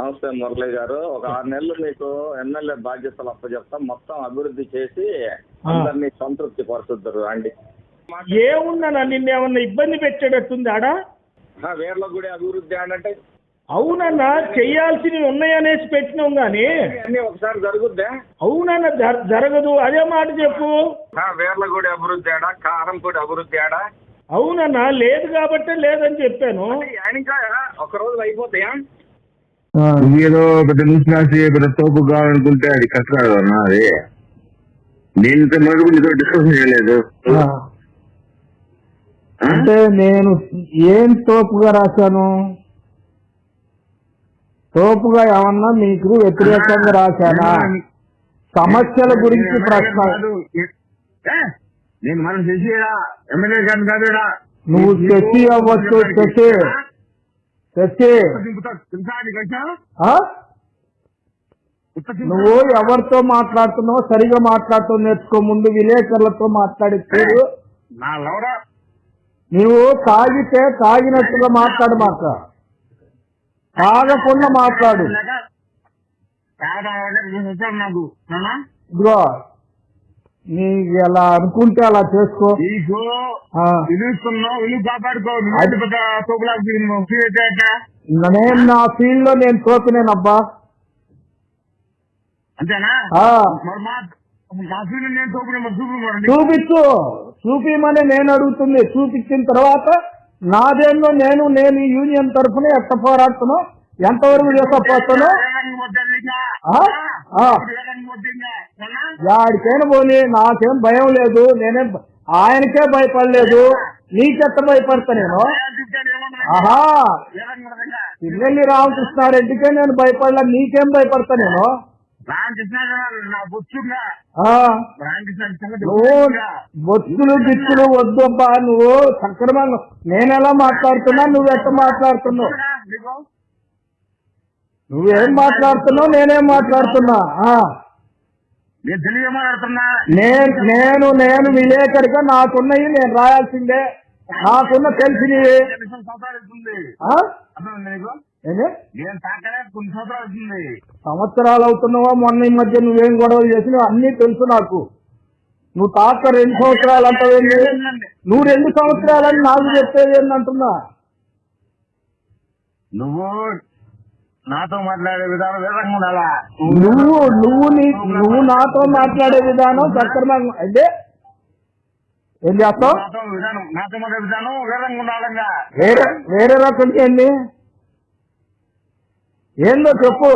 నమస్తే మురళి గారు ఒక ఆరు నెలలు మీకు ఎమ్మెల్యే బాధ్యతలు అప్పచెప్తాం మొత్తం అభివృద్ధి చేసి అందరినీ సంతృప్తి పరుచుద్దరు అండి. ఏముందన్నా నిన్నేమన్నా ఇబ్బంది పెట్టేటట్టుంది ఆడ? ఆ, వేర్ల గుడి అభివృద్ధి అంటే అవునన్నా చెయ్యాల్సినవి ఉన్నాయనేసి పెట్టినాం అన్ని ఒకసారి జరుగుద్దా? అవునన్న జర- జరగదు. అదే మాట చెప్పు. ఆ, వేర్ల గుడి అభివృద్ధి ఆడా కారం గుడి అభివృద్ధి ఆడా. అవునన్నా లేదు కాబట్టే లేదని చెప్పాను. ఆయన ఇంకా ఒక రోజు అయిపోతాయా? ఏదో పెద్ద న్యూస్ రాసి పెద్ద తోపు కావాలనుకుంటే అది కష్టం కాదు అన్న అది. నేను ఇంత మటుకు మీతో డిస్కషన్ చేయలేదు. అంటే నేను ఏం తోపుగా రాశాను? తోపుగా ఏమన్నా మీకు వ్యతిరేకంగా రాశానా? సమస్యల గురించి ప్రశ్న? నేను మనం ఎమ్మెల్యే గారిని కాదుడా నువ్వు శశి అవ్వచ్చు శశి. నువ్వు ఎవరితో మాట్లాడుతున్నావో సరిగా మాట్లాడుతూ నేర్చుకో. ముందు విలేకరులతో మాట్లాడి తీరు నా లవరా. నువ్వు తాగితే తాగినట్టుగా మాట్లాడు మాట తాగకుండా మాట్లాడు? ఇదిగో నీకు ఎలా అనుకుంటే అలా చేసుకో. నీకు. విలుస్తున్నావు విలువ కాపాడుకో నేను నా ఫీల్డ్లో నేను తోపినేనబ్బా. అంతేనా? చూపించు చూపించమని నేను అడుగుతుంది. చూపించిన తర్వాత నాదేందో నేను నేను యూనియన్ తరఫున ఎట్ట పోరాడుతున్నా ఎంతవరకు చేసపోతాను ఆ? ఆ. యాడికైనా పోనీ నాకేం భయం లేదు నేనేం ఆయనకే భయపడలేదు నీకెత్త భయపడతా నేను? ఆహా! పిల్లల్ని రామకృష్ణారెడ్డికే నేను భయపడలా నీకేం భయపడతా నేను? బొత్తులు నా వద్దు అబ్బా నువ్వు బొత్తులు గిచ్చులు వద్దబ్బా నువ్వు సక్రమంగా నేనెలా మాట్లాడుతున్నా నువ్వు ఎట్ట మాట్లాడుతున్నావు? నువ్వేం మాట్లాడుతున్నావు నేనేం మాట్లాడుతున్నా? నేను మాట్లాడుతున్నా నేను నేను నేను విలేకరిగా నాకున్నవి నేను రాయాల్సిందే. నాకున్న తెలిసినవి. ఎన్ని సంవత్సరాలు అవుతున్నావా? మొన్న ఈ మధ్య నువ్వేం గొడవలు చేసినావు అన్నీ తెలుసు నాకు. నువ్వు తాక రెండు సంవత్సరాలు అంటావేంది నువ్వు రెండు సంవత్సరాలని నాకు చెప్పేది ఏందంటున్నా నువ్వు నాతో మాట్లాడే విధానం వేదంగా ఉండాలా? నువ్వు నువ్వు నువ్వు నాతో మాట్లాడే విధానం సక్రమంగా అంటే ఏం చేస్తావు? నాతో విధానం నాతో మాట్లాడే విధానం వేదంగా ఉండాలంగా? వేరే వేరే రకం ఏంది? ఏందో చెప్పు.